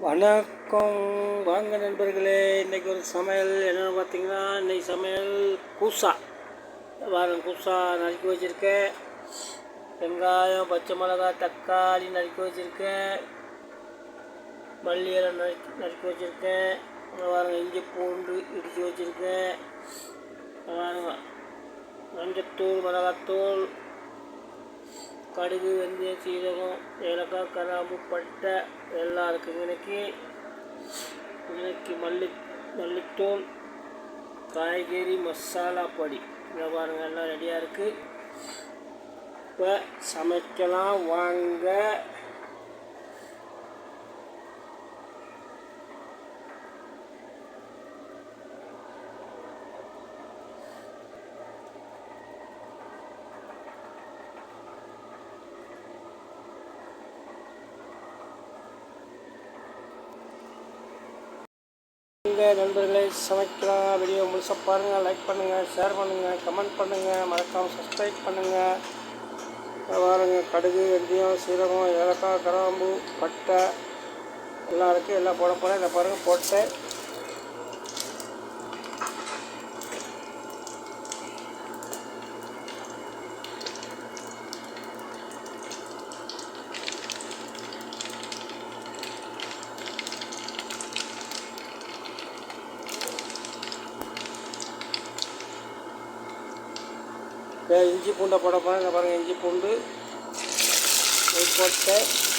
வணக்கம். வாங்க நண்பர்களே இன்றைக்கி ஒரு சமையல். என்னென்னு பார்த்தீங்கன்னா இன்றைக்கி சமையல் கூசா. வாரம் கூசா நறுக்கி வச்சுருக்கேன். வெங்காயம் பச்சை மிளகாய் தக்காளி நறுக்கி வச்சுருக்கேன். மல்லி நறுக்கி நறுக்கி வச்சுருக்கேன். வாரம் இஞ்சி பூண்டு இடித்து வச்சுருக்கேன். பாருங்க மஞ்சத்தூள் மிளகாத்தூள் கடுகு வெந்தயம் சீரகம் ஏலக்காய் கராம்பு பட்டை எல்லாம் இருக்குது இன்னைக்கு இன்னைக்கு மல்லி மல்லித்தூள் காய்கறி மசாலா பொடி. இங்கே பாருங்கள் எல்லாம் ரெடியாக இருக்குது இப்போ சமைக்கலாம். வாங்க. இங்கே நண்பர்களை சமைக்கலாம். வீடியோ முழுசாக பாருங்கள் லைக் பண்ணுங்கள் ஷேர் பண்ணுங்கள் கமெண்ட் பண்ணுங்கள் மறக்காமல் சப்ஸ்கிரைப் பண்ணுங்கள் பாருங்க கடுகு வெந்தயம் சீரகம் ஏலக்காய் கிராம்பு பட்டை எல்லாம் இருக்குது எல்லாம் போட போகிறேன் இதை பாருங்கள் போட்டேன் இஞ்சி பூண்டை போட போகிறேன் பாருங்கள் இஞ்சி பூண்டு. இது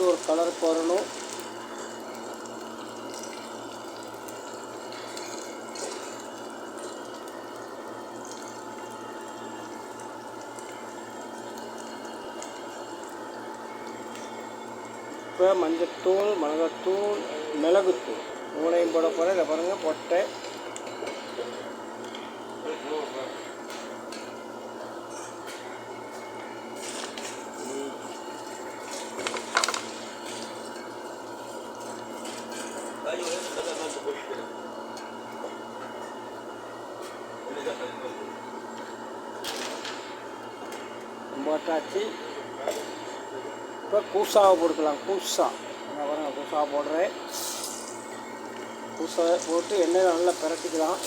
வந்து ஒரு கலர் வரணும் இப்போ மஞ்சத்தூள் மிளகாத்தூள் மிளகுத்தூள் மூணையும் போட போகிறேன் இதை பாருங்கள் பொட்டை போட்டாச்சு இப்போ கூசாவை போட்டுக்கலாம் கூசா. என்ன பாருங்கள் கூசா போடுறேன். கூசாவை போட்டு எண்ணெய் நல்லா பிரட்டிக்கலாம்.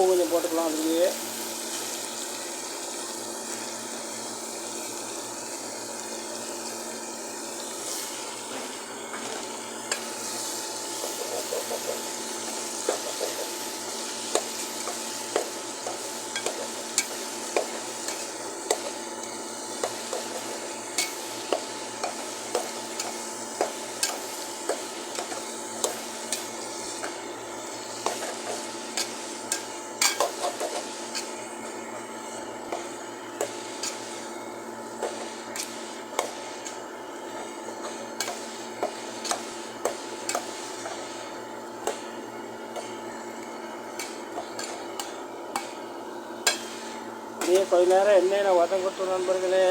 பூ கொஞ்சம் போட்டுக்கலாம் அதுலேயே அப்படியே கொஞ்ச நேரம் எண்ணெயில் வதங்கட்டும் நண்பர்களே.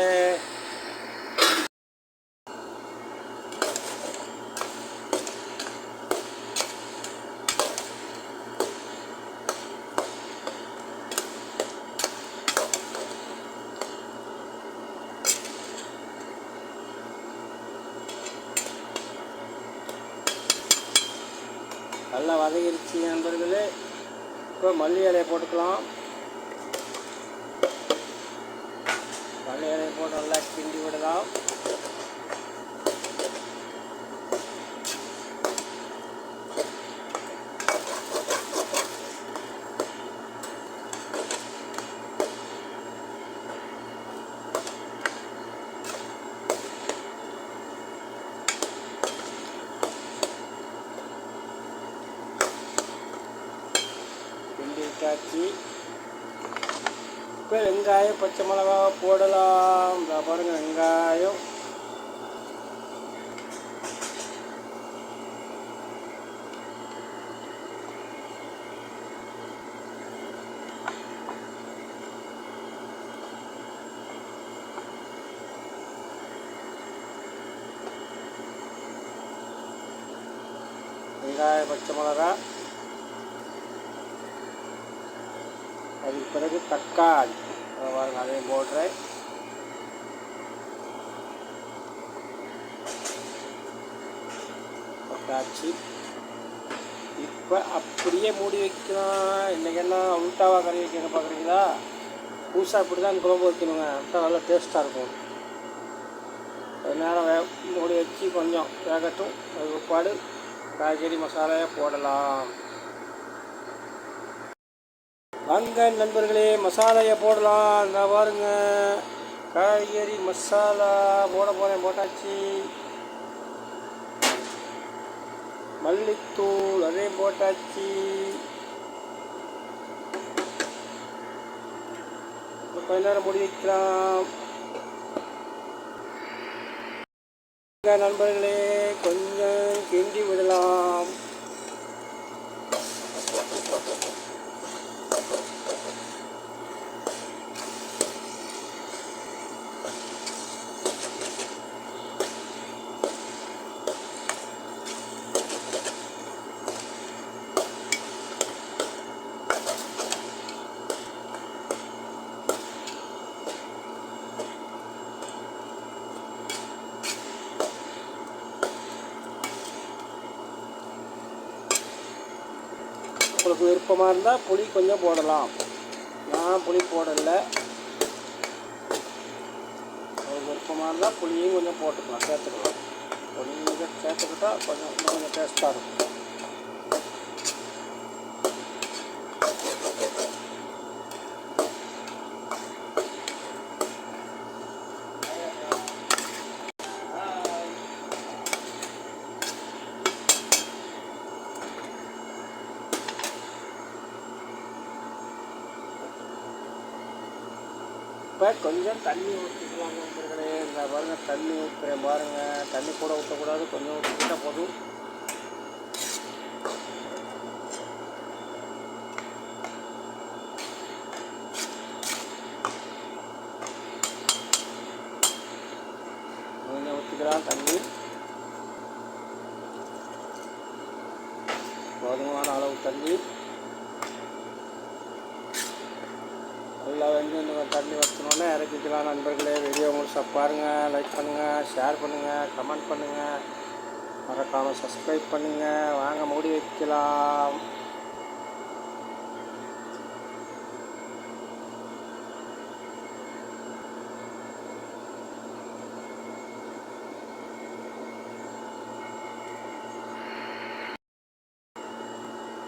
நல்லா வதகிருச்சு நண்பர்களே. இப்போ மல்லி இலையை போட்டுக்கலாம். மல்லி போட்டு நல்லா கிண்டி விடலாம். கிண்டி விட்டாச்சு. இப்போ வெங்காயம் பச்சை மிளகா போடலாம். இந்த பாருங்க வெங்காயம். வெங்காயம் பச்சை மிளகா. அதுக்கு பிறகு தக்காளி. அதை பாருங்க அதையும் போடுறேன். போட்டாச்சு இப்போ அப்படியே மூடி வைக்கலாம் இன்றைக்கி என்ன உள்டாவாக கறி வைக்கணும் பார்க்குறீங்களா புதுசாக இப்படி தான் குழம்பு வைக்கணுங்க. அப்போ நல்லா டேஸ்ட்டாக இருக்கும். கொஞ்ச நேரம் வே மூடி வச்சு கொஞ்சம் வேகட்டும். அது பாடு காய்கறி மசாலையாக போடலாம். வாங்க நண்பர்களே மசாலையை போடலாம். இந்த பாருங்க. காய்கறி மசாலா போட போகிறேன் போட்டாச்சு. மல்லித்தூள் அதையும் போட்டாச்சு. கொஞ்ச நேரம் முடி வைக்கலாம். நண்பர்களே கொஞ்சம் கிண்டி விடலாம் உங்களுக்கு விருப்பமாக இருந்தால் புளி கொஞ்சம் போடலாம். நான் புளி போடலை. உங்களுக்கு விருப்பமாக இருந்தால் புளியும் கொஞ்சம் போட்டுக்கலாம் சேர்த்துக்கலாம். கொஞ்சம் சேர்த்துக்கிட்டா கொஞ்சம் கொஞ்சம் டேஸ்ட்டாக இருக்கும். கொஞ்சம் தண்ணி ஊற்றிக்கலாம் நண்பர்களே இந்த பாருங்கள் தண்ணி ஊற்றுறேன் பாருங்கள் தண்ணி கூட ஊற்றக்கூடாது கொஞ்சம் ஊற்றிக்கிட்டா போதும் கொஞ்சம் ஊற்றிக்கலாம் தண்ணி போதுமான அளவு தண்ணி நல்லா வந்து நம்ம தண்ணி வச்சனோடனே இறக்கிக்கலாம். நண்பர்களே வீடியோ முழுசாக பாருங்கள் லைக் பண்ணுங்கள் ஷேர் பண்ணுங்கள் கமெண்ட் பண்ணுங்கள் மறக்காமல் சப்ஸ்கிரைப் பண்ணுங்கள் வாங்க மூடி வைக்கலாம்.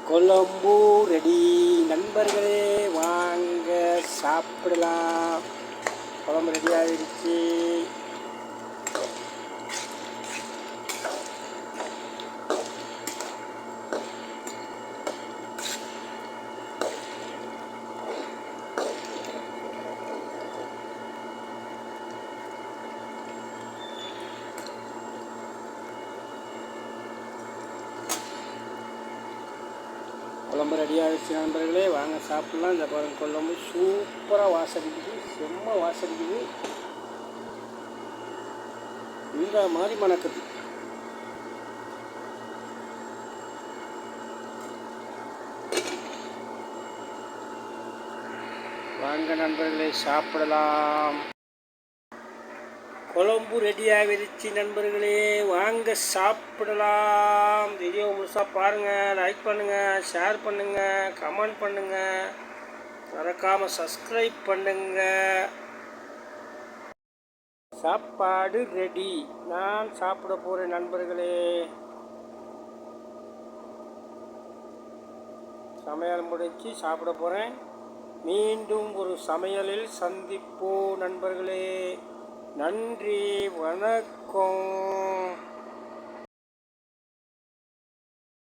கொழம்பு ரெடி நண்பர்களே சாப்பிடலாம். குழம்பு ரெடி ஆகிடுச்சு குழம்பு ரெடி ஆகிடுச்சு நண்பர்களே. வாங்க சாப்பிட்லாம். இந்த பாருங்க குழம்பு சூப்பராக வாசடிக்குது செம்ம வாசடிக்குது இந்த மாதிரி மணக்குது. வாங்க நண்பர்களே சாப்பிடலாம். குழம்பு ரெடி ஆகிருச்சு நண்பர்களே. வாங்க சாப்பிடலாம். வீடியோ முழுசாக பாருங்கள் லைக் பண்ணுங்கள் ஷேர் பண்ணுங்கள் கமெண்ட் பண்ணுங்கள் மறக்காமல் சப்ஸ்கிரைப் பண்ணுங்கள் சாப்பாடு ரெடி நான் சாப்பிட போகிறேன் நண்பர்களே. சமையல் முடிச்சு சாப்பிட போகிறேன் மீண்டும் ஒரு சமையலில் சந்திப்போம் நண்பர்களே. நன்றி வணக்கம்.